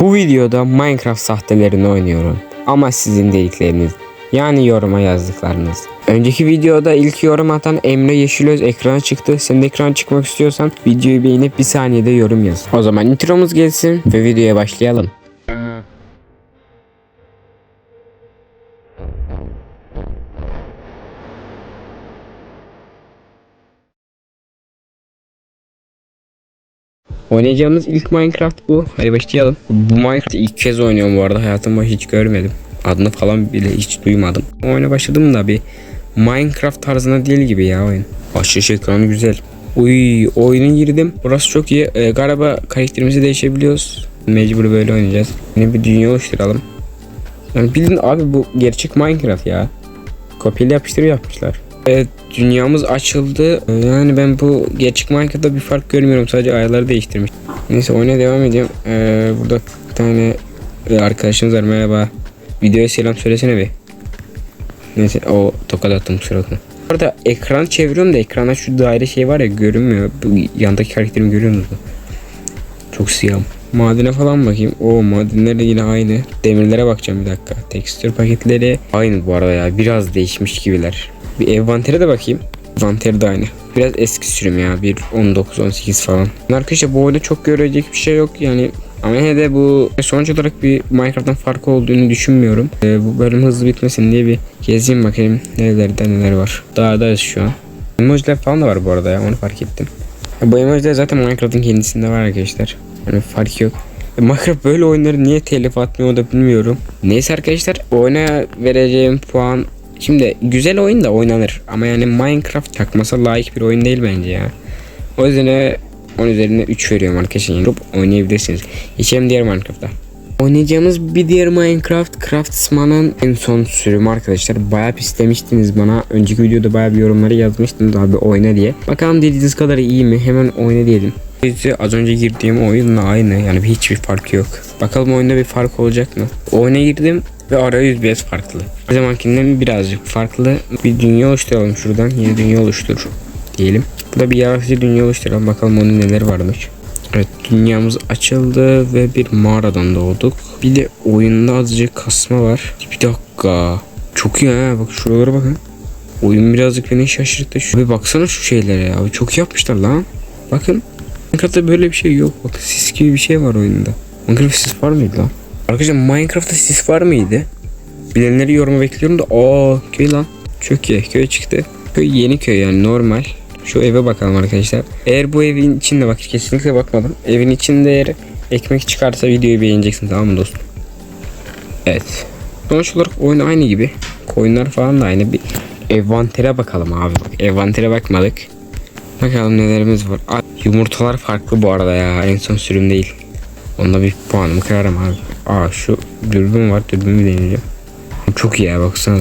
Bu videoda Minecraft sahtelerini oynuyorum. Ama sizin dedikleriniz yani yoruma yazdıklarınız. Önceki videoda ilk yorum atan Emre Yeşilöz ekrana çıktı. Sen de ekrana çıkmak istiyorsan videoyu beğenip bir saniyede yorum yaz. O zaman intromuz gelsin ve videoya başlayalım. Oynayacağımız ilk Minecraft bu. Hadi başlayalım. Bu Minecraft'ı ilk kez oynuyorum bu arada. Hayatımda hiç görmedim. Adını falan bile hiç duymadım. Oyuna başladım da bir Minecraft tarzına değil gibi ya oyun. Aşırı ekranı güzel. Uy oyuna girdim. Burası çok iyi. Ee, galiba karakterimizi değişebiliyoruz. Mecbur böyle oynayacağız. Yine bir dünya oluşturalım. Yani bildiğin abi bu gerçek Minecraft ya. Kopyayla yapıştır yapmışlar. Evet dünyamız açıldı. Yani ben bu gerçek Minecraft'ta bir fark görmüyorum. Sadece ayarları değiştirmiş. Neyse oyuna devam ediyorum. Ee, burada bir tane e, arkadaşımız var. Merhaba. Videoya selam söylesene bir. Neyse o tokat attım bakma. Bu arada ekran çeviriyorum da ekrana şu daire şey var ya görünmüyor. Bu yandaki karakterimi görüyor musunuz? Çok siyah. Madene falan bakayım. O madenler de yine aynı. Demirlere bakacağım bir dakika. Tekstür paketleri aynı bu arada ya. Biraz değişmiş gibiler. Bir envantere de bakayım. Envanter de aynı. Biraz eski sürüm ya. Bir 19-18 falan. Arkadaşlar bu oyunda çok görecek bir şey yok yani. Ama yine de bu sonuç olarak bir Minecraft'tan farkı olduğunu düşünmüyorum. Ee, bu bölüm hızlı bitmesin diye bir gezeyim bakayım nelerde neler var. Dağdayız şu an. Emojiler falan da var bu arada ya onu fark ettim. Ya bu emojiler zaten Minecraft'ın kendisinde var arkadaşlar. Yani fark yok. E, Minecraft böyle oyunları niye telif atmıyor da bilmiyorum. Neyse arkadaşlar oyuna vereceğim puan Şimdi güzel oyun da oynanır ama yani Minecraft takmasa layık bir oyun değil bence ya. O yüzden de 10 üzerine 3 veriyorum arkadaşlar. Yani oynayabilirsiniz. Geçelim diğer Minecraft'a. Oynayacağımız bir diğer Minecraft Craftsman'ın en son sürümü arkadaşlar. Bayağı istemiştiniz bana. Önceki videoda bayağı bir yorumları yazmıştınız abi oyna diye. Bakalım dediğiniz kadar iyi mi? Hemen oyna diyelim. Az önce girdiğim oyunla aynı yani hiçbir fark yok. Bakalım oyunda bir fark olacak mı? Oyuna girdim ve arayüz biraz farklı. O zamankinden birazcık farklı. Bir dünya oluşturalım şuradan. Yeni dünya oluştur diyelim. Burada bir yaratıcı dünya oluşturalım. Bakalım onun neler varmış. Evet dünyamız açıldı ve bir mağaradan doğduk. Bir de oyunda azıcık kasma var. Bir dakika. Çok iyi ha. Bak şuralara bakın. Oyun birazcık beni şaşırttı. Şu, bir baksana şu şeylere ya. Çok yapmışlar lan. Bakın. Minecraft'ta böyle bir şey yok. Bak sis gibi bir şey var oyunda. Minecraft'ta sis var mıydı lan? Arkadaşlar Minecraft'ta sis var mıydı? Bilenleri yoruma bekliyorum da aa köy lan. Çok iyi köy çıktı. Köy yeni köy yani normal. Şu eve bakalım arkadaşlar. Eğer bu evin içinde bak kesinlikle bakmadım. Evin içinde eğer ekmek çıkarsa videoyu beğeneceksin tamam mı dostum? Evet. Sonuç olarak oyun aynı gibi. Koyunlar falan da aynı. Bir envantere bakalım abi. Bak, envantere bakmadık. Bakalım nelerimiz var. Aa, yumurtalar farklı bu arada ya. En son sürüm değil. Onda bir puanımı kırarım abi. Aa şu dürbün var. Dürbünü deneyeceğim. Çok iyi ya baksana.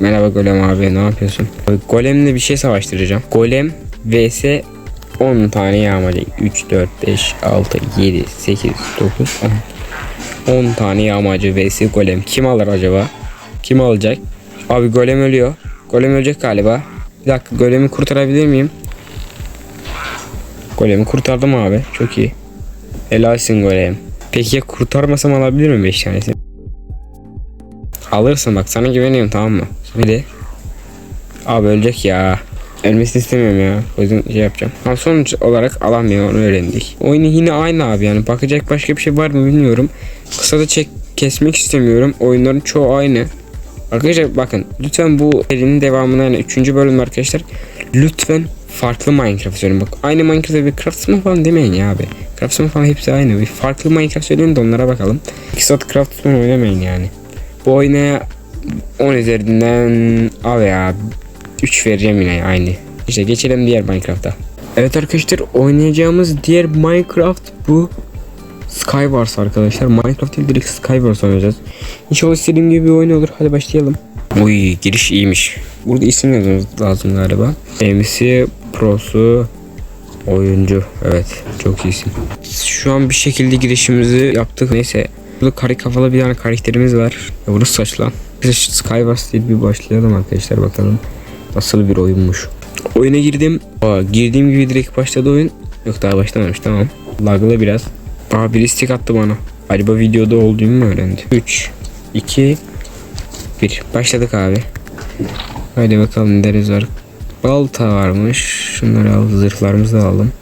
Merhaba Golem abi ne yapıyorsun? Golemle bir şey savaştıracağım. Golem vs 10 tane yağmacı. 3, 4, 5, 6, 7, 8, 9, 10. 10 tane yağmacı vs golem. Kim alır acaba? Kim alacak? Abi golem ölüyor. Golem ölecek galiba. Bir dakika golemi kurtarabilir miyim? Golemi kurtardım abi. Çok iyi. Helalsin golem. Peki ya kurtarmasam alabilir miyim 5 tanesini? Alırsın bak sana güveniyorum tamam mı? Bir de. Abi ölecek ya. Ölmesini istemiyorum ya. O yüzden şey yapacağım. Ama sonuç olarak alamıyor onu öğrendik. Oyunu yine aynı abi yani. Bakacak başka bir şey var mı bilmiyorum. Kısa da çek kesmek istemiyorum. Oyunların çoğu aynı. Arkadaşlar bakın lütfen bu serinin devamına yani 3. bölüm arkadaşlar. Lütfen farklı Minecraft söyleyin. Bak aynı Minecraft'ta bir Craftsman falan demeyin ya abi. Craftsman falan hepsi aynı. Bir farklı Minecraft söyleyin de onlara bakalım. 2 saat Craftsman oynamayın yani. Bu oyuna 10 üzerinden al ya 3 vereceğim yine aynı. İşte geçelim diğer Minecraft'a. Evet arkadaşlar oynayacağımız diğer Minecraft bu Skywars arkadaşlar. Minecraft değil direkt Skywars oynayacağız. İnşallah istediğim gibi bir oyun olur. Hadi başlayalım. Uy giriş iyiymiş. Burada isim yazmamız lazım galiba. MC Pro'su oyuncu. Evet çok iyisin. Şu an bir şekilde girişimizi yaptık. Neyse. Burada kare kafalı bir tane karakterimiz var. Ya burası saç lan. Diye bir başlayalım arkadaşlar bakalım. Nasıl bir oyunmuş. Oyuna girdim. Aa, girdiğim gibi direkt başladı oyun. Yok daha başlamamış tamam. Laglı biraz. Aa bir istek attı bana. Acaba videoda olduğumu mu öğrendi? 3, 2, 1. Başladık abi. Haydi bakalım deriz var. Balta varmış. Şunları al. Zırhlarımızı da alalım.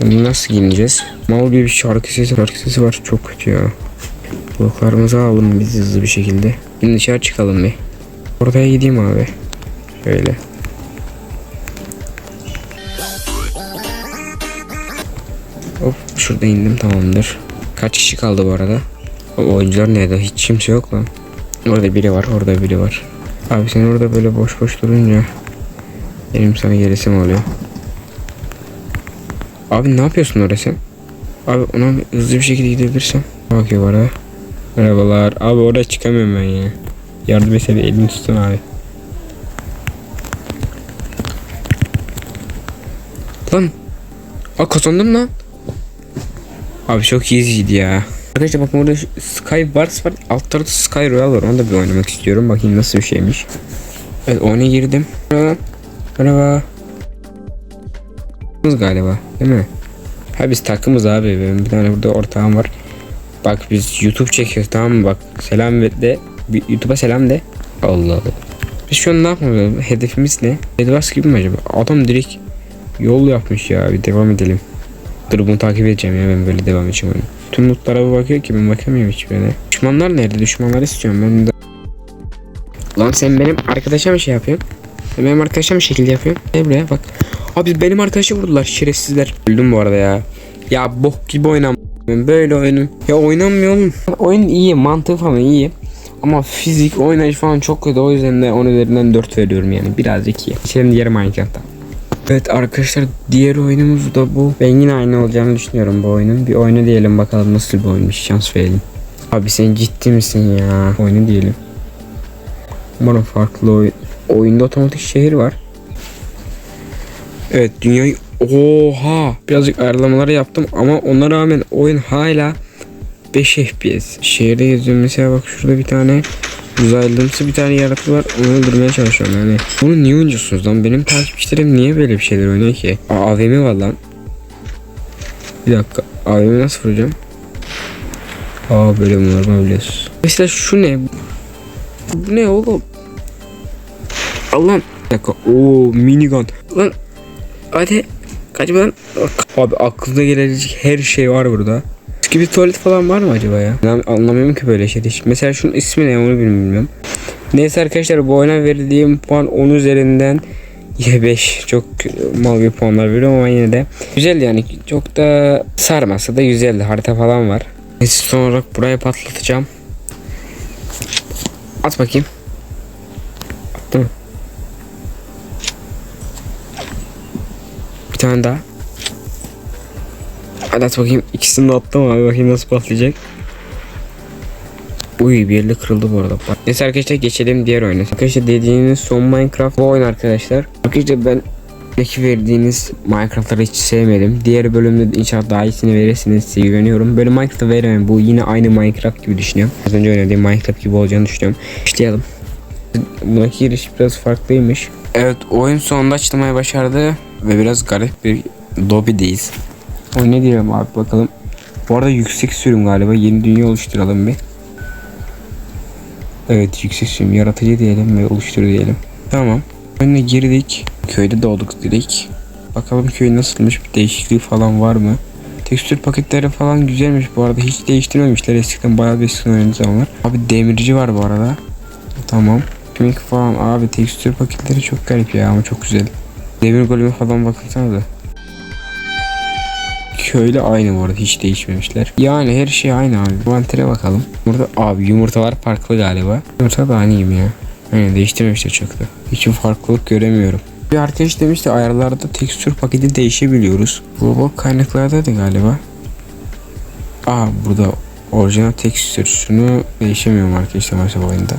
Bunu nasıl giyineceğiz? Mal gibi bir şarkı sesi, şarkı sesi var. Çok kötü ya. Bloklarımızı alalım biz hızlı bir şekilde. Şimdi dışarı çıkalım bir. Oraya gideyim abi. Şöyle. Hop şurada indim tamamdır. Kaç kişi kaldı bu arada? O oyuncular nerede? Hiç kimse yok lan. Orada biri var, orada biri var. Abi sen orada böyle boş boş durunca benim sana gelisim oluyor. Abi ne yapıyorsun orada sen? Abi ona hızlı bir şekilde gidebilirsem. Bakıyor bana. Merhabalar. Abi orada çıkamıyorum ben ya. Yardım etse bir elini tutun abi. Lan. Aa kazandım lan. Abi çok easy'ydi ya. Arkadaşlar bakın burada Sky Wars var. Alt tarafta Sky Royal var. Onu da bir oynamak istiyorum. Bakayım nasıl bir şeymiş. Evet oyuna girdim. Merhaba. Merhaba. Takımız galiba değil mi? Ha biz takımız abi. Benim bir tane burada ortağım var. Bak biz YouTube çekiyoruz tamam mı? Bak selam de. YouTube'a selam de. Allah Allah. Biz şu an ne yapmamız Hedefimiz ne? Edvars gibi mi acaba? Adam direkt yol yapmış ya. Bir devam edelim. Dur bunu takip edeceğim ya ben böyle devam edeceğim oyunu. Tüm lootlara bir bakıyor ki ben bakamıyorum hiçbirine. Düşmanlar nerede? Düşmanları istiyorum ben de. Lan sen benim arkadaşa mı şey yapıyorsun? Sen benim arkadaşa mı şekil yapıyorsun? Ne buraya bak. Abi benim arkadaşı vurdular şerefsizler. Öldüm bu arada ya. Ya bok gibi oynam. Böyle oyunum. Ya oynanmıyor oğlum. Oyun iyi, mantığı falan iyi. Ama fizik, oynayış falan çok kötü. O yüzden de 10 üzerinden 4 veriyorum yani. Birazcık iyi. Geçelim diğer Minecraft'a. Evet arkadaşlar diğer oyunumuz da bu. Ben yine aynı olacağını düşünüyorum bu oyunun. Bir oyunu diyelim bakalım nasıl bir oyunmuş. Şans verelim. Abi sen ciddi misin ya? Oyunu diyelim. Umarım farklı oyun. Oyunda otomatik şehir var. Evet dünyayı Oha! Birazcık ayarlamalar yaptım ama ona rağmen oyun hala 5 FPS. Şehirde geziyorum mesela bak şurada bir tane uzaylımsı bir tane yaratık var onu öldürmeye çalışıyorum yani. Bunu niye oynuyorsunuz lan? Benim takipçilerim niye böyle bir şeyler oynuyor ki? Aa, AVM var lan. Bir dakika. AVM nasıl vuracağım? Aa böyle bunlar biliyorsun. Mesela şu ne? Bu ne oğlum? Allah'ım. Bir dakika. Oo minigun. Lan hadi kaçma lan. Abi aklına gelebilecek her şey var burada. Eski bir tuvalet falan var mı acaba ya? Ben anlamıyorum ki böyle şey. Mesela şunun ismi ne onu bilmiyorum. Neyse arkadaşlar bu oyuna verdiğim puan 10 üzerinden ya 5 çok mal bir puanlar veriyorum ama yine de güzel yani çok da sarmasa da güzeldi harita falan var. Neyse son olarak buraya patlatacağım. At bakayım. Bir tane daha. Hadi at bakayım. İkisini de attım abi. Bakayım nasıl patlayacak. Uy bir yerle kırıldı bu arada. Neyse arkadaşlar geçelim diğer oyuna. Arkadaşlar dediğiniz son Minecraft bu oyun arkadaşlar. Arkadaşlar ben Peki verdiğiniz Minecraft'ları hiç sevmedim. Diğer bölümde de inşallah daha iyisini verirsiniz size güveniyorum. Böyle Minecraft'ı veremem. Bu yine aynı Minecraft gibi düşünüyorum. Az önce oynadığım Minecraft gibi olacağını düşünüyorum. Başlayalım. Bundaki giriş biraz farklıymış. Evet oyun sonunda açılmayı başardı. Ve biraz garip bir lobby'deyiz. O ne diyelim abi bakalım. Bu arada yüksek sürüm galiba. Yeni dünya oluşturalım bir. Evet yüksek sürüm yaratıcı diyelim ve oluştur diyelim. Tamam. Oyuna girdik. Köyde doğduk dedik. Bakalım köy nasılmış bir değişikliği falan var mı? Tekstür paketleri falan güzelmiş bu arada hiç değiştirmemişler eskiden bayağı bir oynadığı zamanlar. Abi demirci var bu arada. Tamam. Kemik falan abi tekstür paketleri çok garip ya ama çok güzel. Demir golemi falan bakınsana da. Köyle aynı bu arada hiç değişmemişler. Yani her şey aynı abi. Vantere bakalım. Burada abi yumurtalar farklı galiba. Yumurta da aynı gibi ya. Aynen değiştirmemişler çok da. Hiç farklılık göremiyorum. Bir arkadaş demişti ayarlarda tekstür paketi değişebiliyoruz. Global kaynaklarda da galiba. Aa burada orijinal tekstür. Şunu değişemiyorum arkadaşlar mesela oyunda.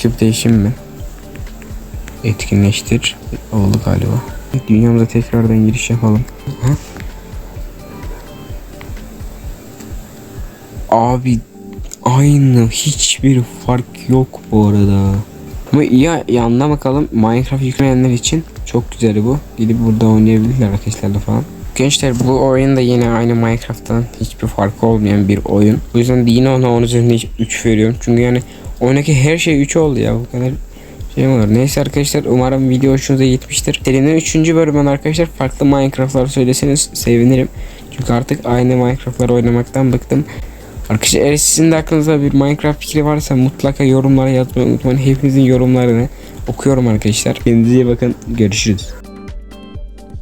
Çıkıp değişim mi? Etkinleştir. Oldu galiba. Dünyamıza tekrardan giriş yapalım. Ha? Abi aynı hiçbir fark yok bu arada. Ama iyi yanına bakalım Minecraft yüklemeyenler için çok güzel bu. Gidip burada oynayabilirler arkadaşlarla falan. Gençler bu oyun da yine aynı Minecraft'tan hiçbir farkı olmayan bir oyun. O yüzden de yine ona 10 üzerinde 3 veriyorum. Çünkü yani oyundaki her şey 3 oldu ya bu kadar şey olur. Neyse arkadaşlar umarım video hoşunuza gitmiştir. Serinin 3. bölümünde arkadaşlar farklı Minecraft'lar söyleseniz sevinirim. Çünkü artık aynı Minecraft'lar oynamaktan bıktım. Arkadaşlar eğer sizin de aklınızda bir Minecraft fikri varsa mutlaka yorumlara yazmayı unutmayın. Hepinizin yorumlarını okuyorum arkadaşlar. Kendinize iyi bakın. Görüşürüz.